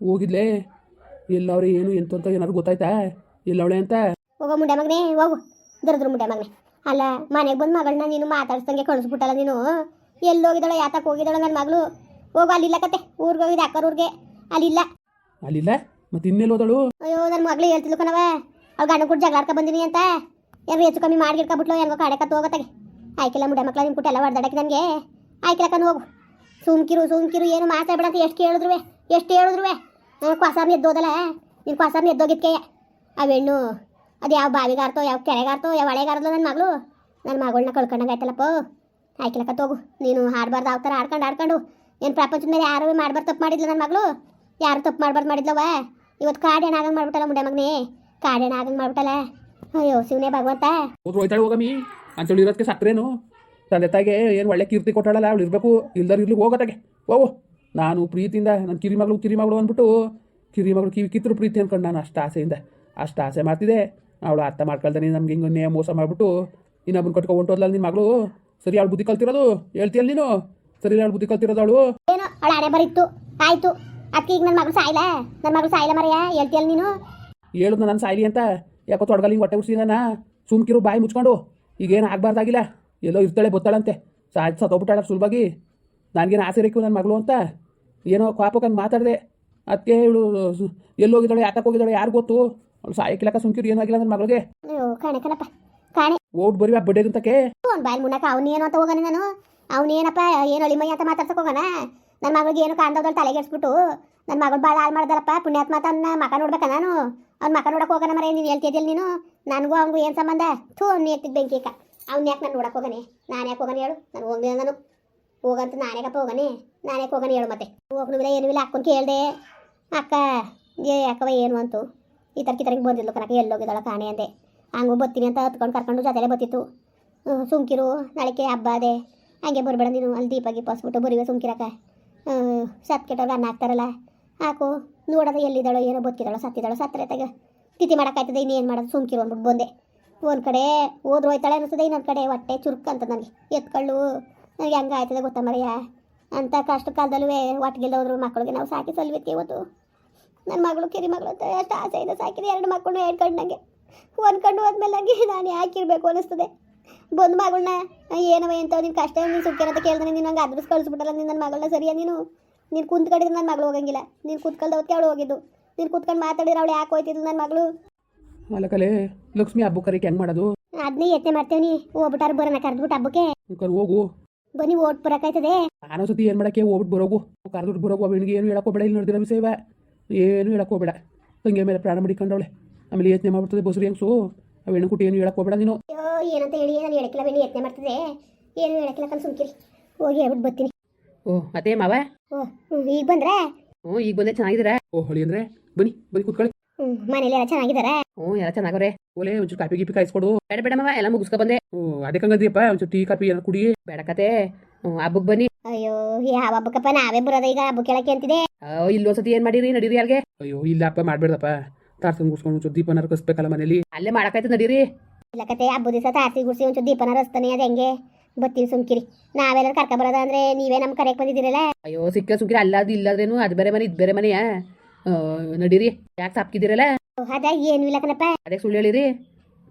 ಹೋಗಿದ್ಲೆ? ಎಲ್ಲವ್ರೆ ಏನು ಎಂತ ಅಂತ ಏನಾದ್ರು ಗೊತ್ತಾಯ್ತಾ? ಎಲ್ಲವಳೆ ಅಂತ? ಹೋಗೋ ಮುಂಡೆ ಮಗನೇ ಹೋಗು. ದರದ್ರ ಮುಂಡೆ ಮಗನೇ. ಅಲ್ಲ ಮನೆಗೆ ಬಂದು ಮಗಳನ್ನ ನೀನು ಮಾತಾಡ್ಸ್ದಂಗೆ ಕಳಿಸ್ಬಿಟ್ಟಲ್ಲ ನೀನು? ಎಲ್ಲಿ ಹೋಗಿದ್ದಾಳೆ ಯಾತಕ್ಕೆ ಹೋಗಿದ್ದಾಳೆ ನನ್ನ ಮಗಳು? ಹೋಗು ಅಲ್ಲಿಲ್ಲ ಕತೆ. ಊರಿಗೆ ಹೋಗಿದ್ದೆ ಅಕ್ಕರೂರಿಗೆ ಅಲ್ಲಿಲ್ಲ. ಅಲ್ಲಿಲ್ಲ? ಮತ್ತೆ ಇನ್ನೆಲ್ಲಿ ಹೋದಳು? ಅಯ್ಯೋ ನನ್ನ ಮಗಳು ಹೇಳ್ತಿದ್ಲು ಕಣವ ಅವ್ಳು ಗಂಡ ಕೂಡ ಜಗಳಾಡ್ಕ ಬಂದಿನಿ ಅಂತ. ಯಾರು ಹೆಚ್ಚು ಕಮ್ಮಿ ಮಾಡಿ ಇಟ್ಕೊಬಿಟ್ಲು ಹೆಂಗೋ ಕಾಡೆ ಕತ್ತು ಹೋಗತ್ತಾಗೆ. ಆಯ್ಕೆಲ್ಲ ಮುಂಡೆ ಮಕ್ಳ ನಿಮ್ಮ ಕುಟ್ಟೆಲ್ಲ ಹೊಡೆದಾಡಕ್ಕೆ ನನಗೆ. ಆಯ್ಕೆಲ್ಲ ಕಣ್ ಹೋಗು. ಸುಮ್ಕಿರು ಸುಮ್ಕಿರು ಏನು ಮಾತಾಡ್ಬೇಡ ಅಂತ ಎಷ್ಟು ಹೇಳಿದ್ರು ಎಷ್ಟು ಹೇಳಿದ್ರು ಕೊಸಾರ್ನ ಎದ್ದೋದಲ್ಲ? ನೀನು ಕೊಸಾರ್ನ ಎದ್ದೋಗಿದ್ಕೆ ಆ ಹೆಣ್ಣು, ಅದು ಯಾವ ಬಾವಿಗಾರ್ತೋ ಯಾವ ಕೆರೆಗಾರ್ತೋ ಯಾವ ಹೊಳೆಗಾರದ್ಲು ನನ್ನ ಮಗಳು? ನನ್ನ ಮಗಳನ್ನ ಕಳ್ಕೊಂಡಂಗೆ ಆಯ್ತಲ್ಲಪ್ಪ ಆಯ್ಕಿಲ್ಲ ಕತ್ ಹೋಗು ನೀನು ಹಾಡ್ಬಾರ್ದು ಯಾವ ಥರ ಆಡ್ಕೊಂಡು ಆಡ್ಕೊಂಡು ಏನು ಪ್ರಪಂಚದ ಮೇಲೆ ಯಾರು ಮಾಡ್ಬಾರ್ದು ತಪ್ಪು ಮಾಡಿದ್ಲು ನನ್ನ ಮಗಳು? ಯಾರು ತಪ್ಪು ಮಾಡ್ಬಾರ್ದು ಮಾಡಿದ್ಲವ ಇವತ್ತು ಕಾಡೇಣ ಆಗಂಗೆ ಮಾಡ್ಬಿಟ್ಟಲ್ಲ ಮುಂಡೆ ಮಗನೇ? ಕಾಡೇಣ ಆಗಂಗೆ ಮಾಡ್ಬಿಟ್ಟಲ್ಲ? ಅಯ್ಯೋ, ಶಿವನೇ ಭಗವಂತ. ಹೋಯ್ತಾಳೆ ಹೋಗಮ್ಮಿ ಅಂತೇಳಿ ಇರೋದಕ್ಕೆ ತಂದೆ ತಾಯಿಗೆ ಏನು ಒಳ್ಳೆ ಕೀರ್ತಿ ಕೊಟ್ಟಾಳಲ್ಲ, ಅವಳು ಇರಬೇಕು ಇಲ್ದಾರ ಇರ್ಲಿ ಹೋಗತ್ತಾಗೆ ಹೋಗು. ನಾನು ಪ್ರೀತಿಯಿಂದ ನನ್ನ ಕಿರಿಮಗಳು ಕಿರಿಮಗಳು ಕಿರಿ ಮಗಳು ಅಂದ್ಬಿಟ್ಟು ಕಿರಿಮಗಳು ಕಿವಿ ಕಿತ್ತರು ಪ್ರೀತಿ ಅಂದ್ಕೊಂಡು ನಾನು ಅಷ್ಟು ಆಸೆಯಿಂದ ಅಷ್ಟು ಆಸೆ ಮಾಡ್ತಿದ್ದೆ. ಅವಳು ಅರ್ಥ ಮಾಡ್ಕೊಳ್ತಾನೆ ನಮ್ಗೆ ಹಿಂಗೆ ಮೋಸ ಮಾಡಿಬಿಟ್ಟು ಇನ್ನೊಬ್ಬನ ಕಟ್ಕೊಂಡು ಹೊಂಟೋದ್ಲಲ್ಲ ನಿನ್ನ ಮಗಳು. ಸರಿ ಅವಳು ಬುದ್ಧಿ ಕಲ್ತಿರೋದು? ಹೇಳ್ತೀಯಲ್ಲ ನೀನು? ಸರಿ ಅವಳು ಬುದ್ಧಿ ಕಲ್ತಿರೋದು ಅವಳು? ಏನೋ? ಅವಳ ಹಣೆ ಬರಿತ್ತು ಆಯ್ತು ಅದಕ್ಕೆ ಈಗ ನನ್ನ ಮಗಳು ಸಾಯಿಲ್ಲ ನನ್ನ ಮಗಳು ಸಾಯಿಲ್ಲ ಮರೆಯ? ಹೇಳ್ತೀಯಲ್ಲ ನೀನು? ಹೇಳುದು ನನ್ನ ಸಾಯಿಲಿ ಅಂತ? ಯಾಕೋ ತೊಡಗಲ್ಲಿ ಹಿಂಗೆ ಹೊಟ್ಟೆ ಉಸಿನ ಸುಮ್ಕಿರು ಬಾಯಿ ಮುಚ್ಕೊಂಡು. ಈಗೇನು ಆಗಬಾರ್ದಾಗಿಲ್ಲ. ಎಲ್ಲೋ ಇರ್ತಾಳೆ ಬತ್ತಾಳಂತೆ. ಸಾಯ್ತು ಸತ್ತೋಗ್ಬಿಟ್ಟಾಳ ಸುಲಭಾಗಿ. ನನಗೇನು ಆಸೆ ರೇಕು ನನ್ನ ಮಗಳು ಅಂತ? ಏನೋ ಕಾಪಕ್ಕಂಗೆ ಮಾತಾಡಿದೆ ಅದಕ್ಕೆ ಇವಳು ಎಲ್ಲೋಗಿದ್ದಾಳೆ ಯಾತಕ್ಕೆ ಹೋಗಿದ್ದಾಳೆ ಯಾರು ಗೊತ್ತು? ಅವಳು ಸಾಯಕ್ಕಿಲ್ಲಕ ಸುಂಕಿರು ಏನೂ ಆಗಿಲ್ಲ ನನ್ನ ಮಗಳಿಗೆ. ಅಯ್ಯೋ ಕಾಣೆ ಕಣಪ್ಪ ಕಾಣೆ. ಓಟ್ ಬರೀ ಬಡ್ಡೆ ಅಂತಕ್ಕೆ ಅವ್ನು ಬಾಯ್ ಮುನ್ನಕ ಅವನೇನು ಅಂತ ಹೋಗೋಣ ನಾನು? ಅವನೇನಪ್ಪ ಏನು ಅಳಿಮಯ್ಯ ಅಂತ ಮಾತಾಡ್ಸಕ್ಕೆ ಹೋಗೋಣ? ನನ್ನ ಮಗಳಿಗೆ ಏನು ಕಾಣ್ದವ್ದಲ್ಲಿ ತಲೆಗೆಡ್ಸ್ಬಿಟ್ಟು ನನ್ನ ಮಗಳು ಭಾಳ ಹಾಳು ಮಾಡ್ದಲ್ಲಪ್ಪ ಪುಣ್ಯಾತ್ಮ ತನ್ನ ಮಕ ನೋಡ್ಬೇಕ ನಾನು? ಅವ್ನ ಮಕ ನೋಡಕ್ ಹೋಗೋಣ ಮರ ನೀನು ಹೇಳ್ತಿದ್ದಿಲ್ಲ ನೀನು? ನನಗೂ ಅವ್ನಿಗೂ ಏನು ಸಂಬಂಧ? ಥೂ ಅವ್ನು ಎತ್ತಿದ ಬೆಂಕಿ ಅಕ್ಕ ಅವ್ನು ಯಾಕೆ ನಾನು ನೋಡಕ್ ಹೋಗನೆ? ನಾನು ಯಾಕೆ ಹೋಗೋಣ ಹೇಳು? ನಾನು ಹೋಗ್ಲಿಲ್ಲ ನಾನು. ಹೋಗಂತ ನಾನೇಗಪ್ಪ ಹೋಗನೆ? ನಾನೇ ಹೋಗನೆ ಹೇಳು ಮತ್ತೆ. ಹೋಗ್ನು ಏನು ಇಲ್ಲ, ಅಕ್ಕನ ಕೇಳ್ದೆ. ಅಕ್ಕ, ಏ, ಅಕ್ಕವ ಏನು ಅಂತು? ಈ ಥರ ಕಿತರಿಗೆ ಬಂದಿದ್ಲು ಕನಕ ಎಲ್ಲೋಗಿದ್ದಾಳ ಕಾಣೆ ಅಂದೆ. ಹಂಗೂ ಬತ್ತೀನಿ ಅಂತ ಹತ್ಕೊಂಡು ಕರ್ಕೊಂಡು ಜೊತೆಲೇ ಬತ್ತಿತ್ತು. ಸುಂಕಿರು ನಾಳೆಗೆ ಹಬ್ಬ ಅದೇ. ಹಂಗೆ ಬರಬೇಡ ನೀನು, ಅಲ್ಲಿ ದೀಪ ಗೀಪ ಹಸ್ಬಿಟ್ಟು ಬರೀವೆ ಸುಮ್ಕಿರಕ್ಕ. ಸತ್ ಕೆಟ್ಟವ್ರು ಅನ್ನ ಹಾಕ್ತಾರಲ್ಲ. ಹಾಕು, ನೋಡೋದು ಎಲ್ಲಿದ್ದಾಳೋ, ಏನೋ ಬತ್ತಿದ್ದಾಳೋ ಸತ್ತಿದ್ದಾಳೋ ಸತ್ತರೆ ತಗ. ತಿಥಿ ಮಾಡೋಕ್ಕಾಯ್ತದೆ, ಇನ್ನೇನು ಮಾಡೋದು? ಸುಮ್ಕಿರು ಅಂದ್ಬಿಟ್ಟು ಬಂದೆ. ಒಂದು ಕಡೆ ಹೋದ್ರು ಹೋಯ್ತಾಳೆ ಅನ್ನಿಸ್ತದೆ ಇನ್ನೊಂದು ಕಡೆ ಹೊಟ್ಟೆ ಚುರುಕ್ ಅಂತ ನನಗೆ. ಎತ್ಕೊಳ್ಳು. ನನಗೆ ಹಂಗೆ ಆಯ್ತದೆ ಗೊತ್ತ ಮರೆಯ? ಅಂತ ಕಷ್ಟ ಕಾಲದಲ್ಲೂ ಒಟ್ಟಿಗೆಲ್ಲ ಹೋದ್ರು ಮಕ್ಕಳಿಗೆ ನಾವು ಸಾಕಿ ಸಲ್ವಿತ್ತಿ ಇವತ್ತು. ನನ್ನ ಮಗಳು ಕಿರಿ ಮಗಳು ಅಂತ ಎಷ್ಟು ಆಸೆ ಇದೆ. ಸಾಕಿದೆ ಎರಡು ನನಗೆ ಒಂದು ಕಣ್ಣು ಹೋದ್ಮೇಲೆ ನನಗೆ ನಾನು ಯಾಕಿರಬೇಕು ಅನ್ನಿಸ್ತದೆ ಬಂದು ಮಗಳನ್ನ ಏನವ ಎಂತ ನಿನ್ನ ಕಷ್ಟ ನೀನು ಸುಖೇನ ಅಂತ ಕೇಳಿದ್ರೆ ನೀನು ನಂಗೆ ಅದ್ರಸ್ ಕಳಿಸ್ಬಿಟ್ಟಲ್ಲ ನೀನು ನನ್ನ ಮಗಳನ್ನ ಸರಿಯಾ ನೀನು? ನೀನು ಕುಂತ್ಕೊಂಡಿದ್ರೆ ನನ್ನ ಮಗಳು ಹೋಗಂಗಿಲ್ಲ. ನೀನು ಕೂತ್ಕೊಳ್ದವತ್ತೆ ಅವಳು ಹೋಗಿದ್ದು. ನೀನು ಕೂತ್ಕೊಂಡು ಮಾತಾಡಿದ್ರೆ ಅವಳು ಯಾಕೆ ಹೋಯ್ತಿದ್ಲು ನನ್ನ ಮಗಳು? ಮಲಕಲೆ ಲಕ್ಷ್ಮಿ ಹಬ್ಬ ಕರಿಕೆ ಹೆಂಗೆ ಮಾಡೋದು? ಅದನ್ನೇ ಯತ್ನೆ ಮಾಡ್ತೇವೆ ಹೋಗ್ಬಿಟ್ಟಾರ ಬರೋಣ ಕರೆದ್ಬಿಟ್ಟು ಹಬ್ಬಕ್ಕೆ. ಹೋಗು. ಬನ್ನಿ ಓಟ್ ಬರಕಾಯ್ತದೆ. ನಾನು ಸತಿ ಏನು ಮಾಡಕ್ಕೆ? ಹೋಗ್ಬಿಟ್ಟು ಬರೋಗು. ಕರೆದ್ಬಿಟ್ಟು ಬರೋಗು. ಅವನಿಗೆ ಏನು ಹೇಳಕ್ಕೆ ಹೋಗ್ಬೇಡ ಇಲ್ಲಿ ನೋಡಿದ್ರೆ ಸೇವ ಏನು ಹೇಳಕ್ಕೆ ತಂಗಿಯ ತಂಗಿ ಮೇಲೆ ಪ್ರಾಣ ಮಡಿಕೊಂಡವಳೆ. ಆಮೇಲೆ ಯೋಚನೆ ಮಾಡ್ಬಿಡ್ತದೆ ಬಸ್ರಿ ಹೆಂಗ್ಸು. ಆ ಕುಟ್ಟಿ ಏನು ಹೇಳಕ್ಕೆ ಹೋಗ್ಬೇಡ ನೀನು. ಅಯ್ಯೋ ಏನಂತ ಹೇಳಿ? ನಾನು ಹೇಳಕ್ಕಿಲ್ಲ ಬೆಳಿ ಯತ್ನೆ ಮಾಡ್ತದೆ. ಏನು ಹೇಳಕ್ಕಿಲ್ಲ ಕಣ್ ಸುಮ್ಕಿರಿ. ಹೋಗಿ ಹೇಳ್ಬಿಟ್ಟು ಬರ್ತೀನಿ. ಓ ಅದೇ ಮಾವ? ಓ ಈಗ ಬಂದ್ರೆ? ಹ್ಞೂ ಈಗ ಬಂದೆ. ಚೆನ್ನಾಗಿದ್ದೀರಾ? ಓ ಹೊಳಿ ಅಂದ್ರೆ? ಬನ್ನಿ ಬನ್ನಿ ಕೂತ್ಕೊಳ್ಳಿ. ಹ್ಞೂ ಮನೇಲಿ ಎಲ್ಲ ಚೆನ್ನಾಗಿದ್ದಾರೆ? ಹ್ಞೂ ಎಲ್ಲ ಚೆನ್ನಾಗವ್ರೆ. ಓಲೆ ಒಂಚೂರು ಕಾಪಿ ಗೀಪಿ ಕಾಯಿಸ್ಕೊಡು. ಬೇಡ ಬೇಡಮ್ಮ ಎಲ್ಲ ಮುಗಿಸ್ಕೊ ಬಂದೆ. ಹ್ಞೂ ಅದಕ್ಕೆ ಹಂಗದಿಯಪ್ಪ ಒಂಚೂರು ಟೀ ಕಾಪಿ ಎಲ್ಲ ಕುಡಿ. ಬೇಡ ಕತೆ. ಹ್ಞೂ ಹಬ್ಬಕ್ಕೆ ಬನ್ನಿ. ಅಯ್ಯೋ ಯಾವ ಹಬ್ಬಕ್ಕಪ್ಪ ನಾವೇ ಬರೋದ ಈಗ? ಹಬ್ಬ ಕೇಳಕ್ಕೆ ಅಂತಿದೆ. ಅಯ್ಯೋ ಇಲ್ಲೊಂದ್ಸತಿ ಏನು ಮಾಡಿರಿ? ನಡೀರಿ ಅಲ್ಗೆ. ಅಯ್ಯೋ ಇಲ್ಲಪ್ಪ ಮಾಡಬೇಡಪ್ಪ ತಾರ್ಸಂಗ್ ಗುಡ್ಸ್ಕೊಂಡು ಒಂಚೂರು ದೀಪನಾರು ಕಸ್ಬೇಕಲ್ಲ ಮನೇಲಿ. ಅಲ್ಲೇ ಮಾಡಕ್ಕಾಯ್ತು ನಡೀರಿ. ಇಲ್ಲ ಕತೆ ಹಬ್ಬದ ದಿವಸ ತಾರ್ಸಿ ಗುಡ್ಸಿ ಒಂಚೂರು ದೀಪನ ರಸ್ತಾನೆ ಅದು ಹೆಂಗೆ? ಬತ್ತೀವಿ ಸುಮ್ಕಿರಿ. ನಾವೆಲ್ಲ ಕರ್ಕ ಬರೋದ ಅಂದ್ರೆ ನೀವೇ ನಮ್ಮ ಕರೆಯಕ್ಕೆ ಬಂದಿದ್ದೀರಲ್ಲ? ಅಯ್ಯೋ ಸಿಕ್ಕ ಸುಮ್ಕಿರಿ. ಅಲ್ಲ ಅದು ಇಲ್ಲದ್ರೇನು ಅದು ಬೇರೆ ಮನೆ ಇದು ಬೇರೆ ಮನೆಯಾ? ನಡೀರಿ. ಯಾಕೆ ಸಾಪ್ಕಿದಿರಲ್ಲ ಅದ ಏನು ಇಲ್ಲ ಕಣಪ್ಪ. ಅದಕ್ಕೆ ಸುಳ್ಳು ಹೇಳಿರಿ.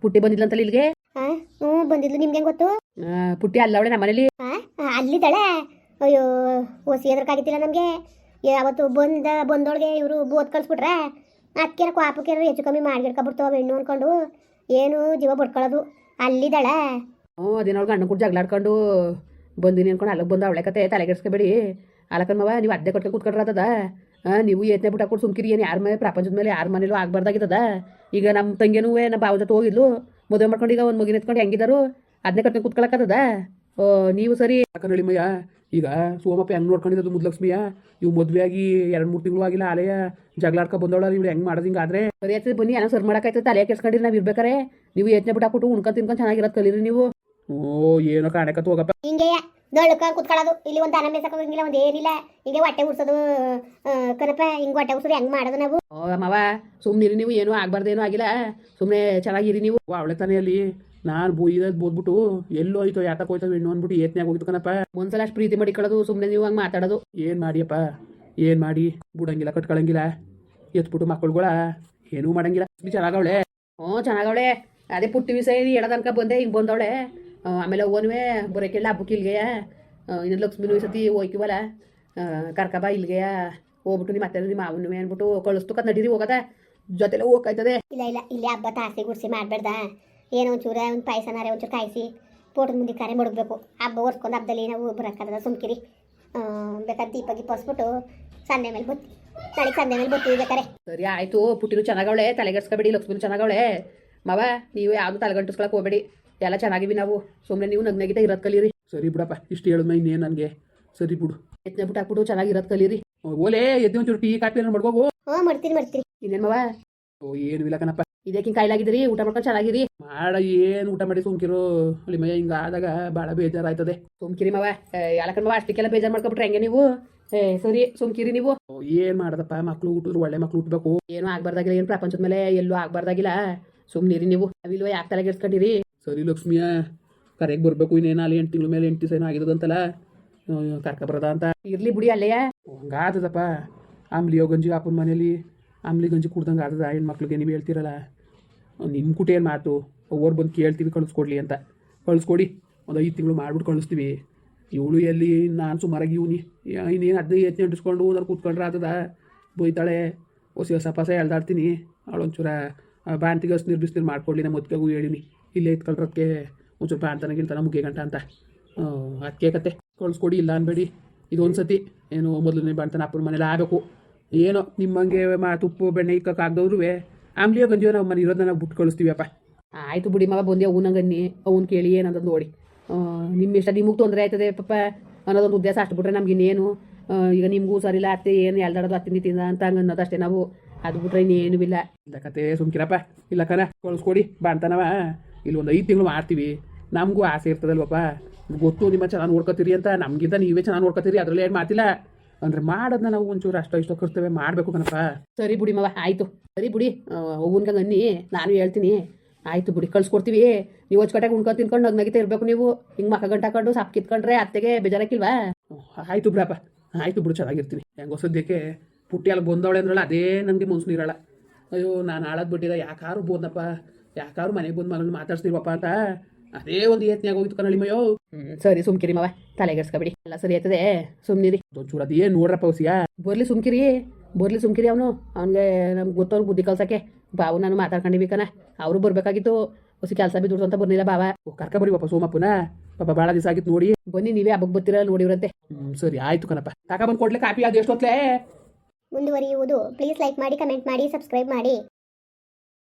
ಪುಟ್ಟಿ ಬಂದಿದ್ಲಂತಲ್ಲ ಇಲ್ಲಿಗೆ? ಹಾಂ ಹ್ಞೂ ಬಂದಿದ್ಲು. ನಿಮ್ಗೆ ಹೆಂಗ್ ಗೊತ್ತು? ಪುಟ್ಟಿ ಅಲ್ಲ ಅವಳೆ ನಮ್ಮನೇಲಿ ಹಾಂ ಅಲ್ಲಿದ್ದಾಳೆ. ಅಯ್ಯೋ ಓಸಿ ಎದ್ರಕ್ಕಾಗಿತ್ತಿಲ್ಲ ನಮಗೆ. ಯಾವತ್ತು ಬಂದ ಬಂದೊಳಗೆ ಇವರು ಬೋತ್ ಕಳ್ಸ್ಬಿಟ್ರೆ ಅದಕ್ಕೆ ಕ್ವಾಪಕ್ಕೆ ಹೆಚ್ಚು ಕಮ್ಮಿ ಮಾಡಿಡ್ಕೊಬಿಡ್ತಾವ ಹೆಣ್ಣು ಅನ್ಕೊಂಡು ಏನು ಜೀವ ಬಡ್ಕೊಳ್ಳೋದು ಅಲ್ಲಿದ್ದಾಳೆ. ಹ್ಞೂ ಅದೇನೊಳಗೆ ಅಣ್ಣ ಕೂಡ ಜಗಳಾಡ್ಕೊಂಡು ಬಂದಿನಿ ಅನ್ಕೊಂಡು ಅಲ್ಲಿಗೆ ಬಂದು ಅವಳೆ ಕತೆ ತಲೆಗೆಡ್ಸ್ಕೊಬೇಡಿ. ಅಲಕನ್ಮವ ನೀವು ಅದ್ದೆ ಕೊಟ್ಟು ಕೂತ್ಕೊಂಡ್ರತದ ನೀವು ಯತ್ನೆ ಬಿಟ್ಟು ಹಾಕೊಂಡು ಸುಮ್ಕಿರಿ ಏನು ಯಾರ ಮನೆ ಪ್ರಪಂಚದ ಮೇಲೆ ಯಾರ ಮನೇಲೂ ಆಗಬಾರ್ದಾಗಿದ್ದದ ಈಗ ನಮ್ಮ ತಂಗಿನೂ ನಮ್ಮ ಭಾವ ಜೊತೆ ಹೋಗಿದ್ಲು ಮದುವೆ ಮಾಡ್ಕೊಂಡು ಈಗ ಒಂದು ಮಗಿನ ಎತ್ಕೊಂಡು ಹೆಂಗಿದಾರು? ಅದನ್ನೇ ಕಟ್ಕೊಂಡು ಕುತ್ಕೊಳಕ್ಕದ ಓ ನೀವು ಸರಿ. ಮಯ್ಯ ಈಗ ಸೋಮಪ್ಪ ಹೆಂಗೆ ನೋಡ್ಕೊಂಡಿದ್ದು ಮುದ್ಲಕ್ಷ್ಮಿಯ? ಇವು ಮದುವೆ ಆಗಿ ಎರಡು ಮೂರು ತಿಂಗಳು ಆಗಿಲ್ಲ ಅಲೆಯ ಜಗಳಾಡ್ಕೊ ಬಂದವಳ ನೀವು ಹೆಂಗೆ ಮಾಡೋದು ಹಿಂಗಾದ್ರೆ ಸರಿ ಆಯ್ತದೆ ಬನ್ನಿ ಏನೋ ಸರ್ ಮಾಡೋಕ್ಕಾಯ್ತದೆ ತಲೆ ಕೆಡ್ಸ್ಕೊಂಡಿರಿ ನಾವು ಇರ್ಬೇಕಾರೆ. ನೀವು ಯತ್ನೆ ಬಿಟ್ಟು ಹಾಕ್ಬಿಟ್ಟು ಉಣ್ಕೊಂಡು ತಿನ್ಕೊಂಡು ಚೆನ್ನಾಗಿರೋದು ಕಲೀರಿ ನೀವು. ಓ ಏನೋ ಕಾಣಕತ್ತು ಹೋಗಪ್ಪ ಹಿಂಗೆ ದೊಳ್ಳಕ ಕುತ್ಕೊಳ್ಳೋದು. ಇಲ್ಲಿ ಒಂದು ಅನ್ನ ಒಂದೇನಿಲ್ಲ ಒಂದು ಏನಿಲ್ಲ. ಹಿಂಗೆ ಹೊಟ್ಟೆ ಉಡ್ಸೋದು ಆ, ಕಣಪ್ಪ ಹಿಂಗೆ ಹೊಟ್ಟೆ ಉಡ್ಸೋದು ಹೆಂಗೆ ಮಾಡೋದು ನಾವು? ಓ ಮಾವ ಸುಮ್ಮನಿರಿ ನೀವು ಏನೂ ಆಗ್ಬಾರ್ದೇನೂ ಆಗಿಲ್ಲ. ಸುಮ್ಮನೆ ಚೆನ್ನಾಗಿರಿ ನೀವು. ಅವಳೆ ತಾನೇ ಅಲ್ಲಿ. ನಾನು ಬೂಯಿದ ಬೋದ್ಬಿಟ್ಟು ಎಲ್ಲೋ ಹೋಯ್ತು ಯಾತಕ್ಕೆ ಹೋಯ್ತು ಹೆಣ್ಣು ಅಂದ್ಬಿಟ್ಟು ಏತ್ನಾಗ ಹೋಗಿತ್ತು ಕಣಪ್ಪ. ಒಂದ್ಸಲ ಅಷ್ಟು ಪ್ರೀತಿ ಮಾಡಿಕೊಳ್ಳೋದು ಸುಮ್ಮನೆ ನೀವು ಹಂಗೆ ಮಾತಾಡೋದು. ಏನು ಮಾಡಿಯಪ್ಪ? ಏನು ಮಾಡಿ? ಬಿಡಂಗಿಲ್ಲ ಕಟ್ಕೊಳಂಗಿಲ್ಲ. ಎತ್ಬಿಟ್ಟು ಮಕ್ಕಳುಗಳ ಏನೂ ಮಾಡಂಗಿಲ್ಲ. ಚೆನ್ನಾಗವಳೆ ಹ್ಞೂ ಚೆನ್ನಾಗವಳೆ ಅದೇ ಪುಟ್ಟಿ ವಿಷಯ ಎಡದನ್ಕ ತನಕ ಬಂದೆ ಹಿಂಗೆ ಬಂದವಳೆ. ಆಮೇಲೆ ಬರೋ ಕೇಳಿ ಹಬ್ಬಕ್ಕೆ ಇಲ್ಗೆಯ ಇನ್ನು ಲಕ್ಷ್ಮಿನೂ ಈ ಸತಿ ಹೋಯ್ಕಿವಲ್ಲ ಕರ್ಕಬ ಇಲ್ಗೆಯ ಹೋಗ್ಬಿಟ್ಟು ನಿಮ್ಮ ಅತ್ತೆ ನಿಮ್ಮ ಮಾವನವೇ ಅಂದ್ಬಿಟ್ಟು ಕಳಿಸ್ತು. ಕತ್ ನಡೀರಿ ಹೋಗದ. ಜೊತೆಲೆ ಹೋಗ್ಕಾಯ್ತದೆ. ಇಲ್ಲ ಇಲ್ಲ ಇಲ್ಲಿ ಹಬ್ಬ ತಾಸಿ ಗುಡ್ಸಿ ಮಾಡಬೇಡ್ದ. ಏನೋ ಒಂಚೂರ ಒಂದು ಪಾಯಸನಾರೆ ಒಂಚೂರು ಕಾಯಿಸಿ ಪೋಟದ ಮುಂದೆ ಕರೆ ಮಡಗಬೇಕು. ಹಬ್ಬ ಒರ್ಸ್ಕೊಂಡು ಹಬ್ಬದಲ್ಲಿ ನಾವು ಬರೋಕ್ಕದ ಸುಮ್ಕಿರಿ ಬೇಕಾದ್ರೆ ದೀಪ ಹೊಸ್ಬಿಟ್ಟು ಸಂಡೆ ಮೇಲೆ ಬತ್ತಿ ನಾಳೆ ಸಂಡೆ ಮೇಲೆ ಬತ್ತಿ ಬೇಕಾರೆ ಸರಿ ಆಯ್ತು ಪುಟ್ಟಿನೂ ಚೆನ್ನಾಗವಳೆ ತಲೆಗೆಡ್ಸ್ಕೊಬೇಡಿ ಲಕ್ಷ್ಮಿನೂ ಚೆನ್ನಾಗವಳೆ ಮಾವ ನೀವು ಯಾವುದು ತಲೆಗಂಟಿಸ್ಕೊಳಕ್ಕೆ ಹೋಗ್ಬೇಡಿ. ಎಲ್ಲ ಚೆನ್ನಾಗಿವಿ ನಾವು. ಸುಮ್ಮನೆ ನೀವು ನಗ್ನಗಿತ ಇರೋದ್ ಕಲೀರಿ. ಸರಿ ಬಿಡಪ್ಪ ಇಷ್ಟು ಹೇಳಿದ್ಮ ಇನ್ನೇನು ನನಗೆ? ಸರಿ ಬಿಡು. ಎತ್ನ ಬಿಟ್ಟು ಹಾಕ್ಬಿಟ್ಟು ಚೆನ್ನಾಗಿರೋದ್ ಕಲೀರಿ. ಓಲೆ ಎದ್ದು ಒಂಚೂರು ಟೀ ಕಾಫಿ ಏನಾರು ಮಾಡ್ಕೋಗು? ಹ್ಞೂ ಮಾಡ್ತೀನಿ ಮಾಡ್ತೀನಿ. ಇನ್ನೇನು ಮಾವ? ಓ ಏನು ಇಲ್ಲ ಕಣಪ್ಪ. ಇದಕ್ಕಿಂಗ್ ಕಾಯಿಲಾಗಿದ್ದೀರಿ ಊಟ ಮಾಡ್ಕೊಂಡು ಚೆನ್ನಾಗಿರಿ. ಮಾಡ ಏನು ಊಟ ಮಾಡಿ ಸುಮ್ಕಿರು. ಅಲ್ಲಿ ಮಯ್ಯ ಹಿಂಗೆ ಆದಾಗ ಭಾಳ ಬೇಜಾರಾಯ್ತದೆ. ಸುಮ್ಕಿರಿ ಮಾವ. ಯಾಲಕನ್ ಮಾವ ಅಷ್ಟಕ್ಕೆಲ್ಲ ಬೇಜಾರು ಮಾಡ್ಕೊಬಿಟ್ರೆ ಹೆಂಗೆ ನೀವು? ಏ ಸರಿ ಸುಮ್ಕಿರಿ ನೀವು. ಏನ್ ಮಾಡದಪ್ಪ ಮಕ್ಳು ಹುಟ್ಟಿದ್ರು ಒಳ್ಳೆ ಮಕ್ಳು ಹುಟ್ಟಬೇಕು ಏನು ಆಗ್ಬಾರ್ದಾಗಿಲ್ಲ ಏನು ಪ್ರಪಂಚದ ಮೇಲೆ ಎಲ್ಲೂ ಆಗ್ಬಾರ್ದಾಗಿಲ್ಲ. ಸುಮ್ನಿರಿ ನೀವು. ಅವಿಲ್ವ ಯಾಕೆ ತಲೆಗೆಡ್ಸ್ಕೊಂಡಿರಿ? ಸರಿ ಲಕ್ಷ್ಮಿಯ ಕರೆಗೆ ಬರಬೇಕು ಇನ್ನೇನು ಅಲ್ಲಿ ಎಂಟು ತಿಂಗಳ ಮೇಲೆ ಎಂಟು ದಿವಸ ಏನೋ ಅಂತಲ್ಲ? ಕರ್ಕ ಬರದ ಅಂತ. ಇರ್ಲಿ ಬಿಡಿ ಅಲ್ಲಯ್ಯ. ಹಂಗಾದದಪ್ಪ ಆಮ್ಲಿಯೋ ಗಂಜಿ ಅಪ್ಪನ ಮನೇಲಿ ಆಮ್ಲಿ ಗಂಜಿ ಕುಡ್ದಂಗೆ ಆದದ ಹೆಣ್ಮಕ್ಳಿಗೆ ನೀವು ಹೇಳ್ತೀರಲ್ಲ. ನಿಮ್ಮ ಕುಟೇ ಏನು ಮಾತು? ಅವ್ರು ಬಂದು ಕೇಳ್ತೀವಿ ಕಳಿಸ್ಕೊಡ್ಲಿ ಅಂತ. ಕಳಿಸ್ಕೊಡಿ ಒಂದು ಐದು ತಿಂಗಳು ಮಾಡ್ಬಿಟ್ಟು ಕಳಿಸ್ತೀವಿ. ಇವಳು ಎಲ್ಲಿ ನಾನು ಸುಮಾರಾಗಿ ಇವನಿ. ಇನ್ನೇನು ಹದಿನೈದು ಎತ್ತಿ ಅಂಟಿಸ್ಕೊಂಡು ಅದ್ರ ಕೂತ್ಕೊಂಡ್ರೆ ಆತದ? ಬೈತಾಳೆ ಹೊಸ ಹೊಸ ಪಸ ಎಳ್ದಾಡ್ತೀನಿ. ಅವಳೊಂಚೂರ ಬಾಂತಿಗೆ ಹಸ್ ನೀರು ಬಿಸಿನೀರು ಮಾಡ್ಕೊಡ್ಲಿ ನಮ್ಮ ಮುತ್ತಿಗೆಗೂ ಹೇಳಿನಿ. ಇಲ್ಲೇ ಇತ್ಕೊಳ್ರೋದಕ್ಕೆ ಒಂಚೂರು ಬಾಂತನ ಗಿಲ್ತಾನ ಮುಗ್ಗೆ ಗಂಟ ಅಂತ. ಅದಕ್ಕೆ ಕತೆ. ಕಳ್ಸ್ಕೊಡಿ ಇಲ್ಲ ಅನ್ಬೇಡಿ. ಇದೊಂದು ಸತಿ ಏನು ಮೊದಲನೇ ಬಾಣ್ತಾನೆ ಅಪ್ಪನ ಮನೇಲಿ ಆಗಬೇಕು. ಏನೋ ನಿಮ್ಮಂಗೆ ಮಾ ತುಪ್ಪು ಬೆಣ್ಣೆ ಇಕ್ಕಾಗ್ದವ್ರು ಆಮ್ಲಿಯೋ ಗಂಜಿಯೋ ನಾವು ಮನೆ ಇರೋದನ್ನ ನಾವು ಬಿಟ್ಟು ಕಳಿಸ್ತೀವಪ್ಪ. ಆಯಿತು ಬಿಡಿ ಮಗ ಬಂದೆ ಅವನಂಗನ್ನಿ ಅವ್ನು ಕೇಳಿ ಏನಂತ ನೋಡಿ. ನಿಮ್ಮ ಇಷ್ಟ ನಿಮಗೆ ತೊಂದರೆ ಆಯ್ತದೆ ಪಪ್ಪ. ಅನ್ನೋದೊಂದು ಉದ್ದೇಶ ಅಷ್ಟು ಬಿಟ್ರೆ ನಮ್ಗೆ ಇನ್ನೇನು. ಈಗ ನಿಮಗೂ ಸರಿಲ್ಲ ಅತ್ತೆ ಏನು ಎಲ್ದಾಡೋದು ಅತ್ತಿಂದ ತಿಂದ ಅಂತ ಹಂಗೆ ಅನ್ನೋದು ಅಷ್ಟೇ ನಾವು. ಅದು ಬಿಟ್ರೆ ಇನ್ನೇನು ಇಲ್ಲ ಇಲ್ಲ ಕತೆ ಸುಮ್ಕಿರಪ್ಪ. ಇಲ್ಲ ಕಣ ಕಳಿಸ್ಕೊಡಿ ಬಾಂತನವ ಇಲ್ಲಿ ಒಂದು ಐದು ತಿಂಗಳು ಮಾಡ್ತೀವಿ. ನಮಗೂ ಆಸೆ ಇರ್ತದಲ್ವಪ್ಪ. ಗೊತ್ತು ನಿಮ್ಮ ಚೆನ್ನಾಗಿ ನೋಡ್ಕೊತೀರಿ ಅಂತ. ನಮಗಿಂತ ನೀವೇ ಚೆನ್ನಾಗಿ ನೋಡ್ಕೊತೀರಿ ಅದರಲ್ಲಿ ಏನು ಮಾತಿಲ್ಲ ಅಂದ್ರೆ ಮಾಡೋದನ್ನ ನಾವು ಒಂಚೂರು ಅಷ್ಟೋ ಇಷ್ಟೋ ಕರ್ತೇವೆ ಮಾಡಬೇಕು ಕಣಪ್ಪ. ಸರಿ ಬಿಡಿ ಮವ ಆಯಿತು. ಸರಿ ಬಿಡಿ. ಅವ್ವನ್ಗೆ ಅನ್ನಿ. ನಾನು ಹೇಳ್ತೀನಿ. ಆಯಿತು ಬಿಡಿ ಕಳ್ಸ್ಕೊಡ್ತೀವಿ. ನೀವು ಹೊಚ್ಕಟ್ಟಾಗ ಉಣ್ಕೊಂಡು ತಿನ್ಕೊಂಡು ನಗ್ನಗಿತ ಇರಬೇಕು ನೀವು. ಹಿಂಗೆ ಮಕ್ಕ ಗಂಟ ಹಾಕೊಂಡು ಸಾಪ್ ಕಿತ್ಕೊಂಡ್ರೆ ಅತ್ತೆಗೆ ಬೇಜಾರಾಕಿಲ್ವಾ? ಆಯಿತು ಬಿಡಪ್ಪ. ಆಯಿತು ಬಿಡು ಚೆನ್ನಾಗಿರ್ತೀನಿ. ಹೆಂಗೋ ಸದ್ಯಕ್ಕೆ ಪುಟ್ಟಿ ಅಲ್ಲಿ ಬಂದವಳೆ ಅಂದ್ರಲ್ಲ ಅದೇ ನನಗೆ ಮನ್ಸು ಇರೋಲ್ಲ ಅಯ್ಯೋ ನಾನು ಆಳದ್ ಬಿಟ್ಟಿಲ್ಲ ಯಾಕಾರು ಬೋದ್ನಪ್ಪ. ಯಾಕಾರು ಮನೆಗೆ ಬಂದು ಮಗಳನ್ನ ಮಾತಾಡ್ಸ್ತೀವಪ್ಪ ಅಂತ. ಅದೇ ಒಂದು ಯತ್ನಾಗ ಹೋಗಿತ್ತು ಕಣಳಿ ಹ್ಮ್ ಸರಿ ಸುಮ್ಕಿರಿ ಮಾವ. ತಲೆಗೆಡ್ಸ್ಕೊಬಿಡಿ ಎಲ್ಲ ಸರಿ ಆಯ್ತದೆ ಸುಮ್ನಿರಿ. ಒಂಚೂರು ಅದೇ ನೋಡ್ರಪ್ಪ ಹೊಸಿಯಾ. ಬರ್ಲಿ ಸುಮ್ಕಿರಿ. ಬರ್ಲಿ ಸುಮ್ಕಿರಿ ಅವನು. ಅವ್ನಿಗೆ ನಮ್ಗೆ ಗೊತ್ತವ್ನು ಬುದ್ಧಿ ಕಲ್ಸಕ್ಕೆ. ಬಾವು ನಾನು ಮಾತಾಡ್ಕೊಂಡಿಬೇಕನ ಅವರು ಬರ್ಬೇಕಾಗಿತ್ತು. ಹೊಸಿ ಕೆಲಸ ಬಿದ್ದು ಅಂತ ಬರ್ಲಿಲ್ಲ ಬಾವ. ಕರ್ಕ ಬರಿ ಪಾಪ ಸೋಮಪ್ಪನ. ಪಾಪ ಭಾಳ ದಿವಸ ಆಗಿತ್ತು ನೋಡಿ. ಬನ್ನಿ ನೀವೇ ಹಬ್ಬಕ್ಕೆ ಬರ್ತೀರ ನೋಡಿವ್ರಂತೆ. ಹ್ಮ್ ಸರಿ ಆಯ್ತು ಕಣಪ್ಪ. ತಕ ಬಂದು ಕೊಡ್ಲೆ ಕಾಪಿ ಅದು ಎಷ್ಟೊತ್ಲೆ? ಮುಂದುವರಿಯುವುದು. ಪ್ಲೀಸ್ ಲೈಕ್ ಮಾಡಿ ಕಮೆಂಟ್ ಮಾಡಿ ಸಬ್ಸ್ಕ್ರೈಬ್ ಮಾಡಿ.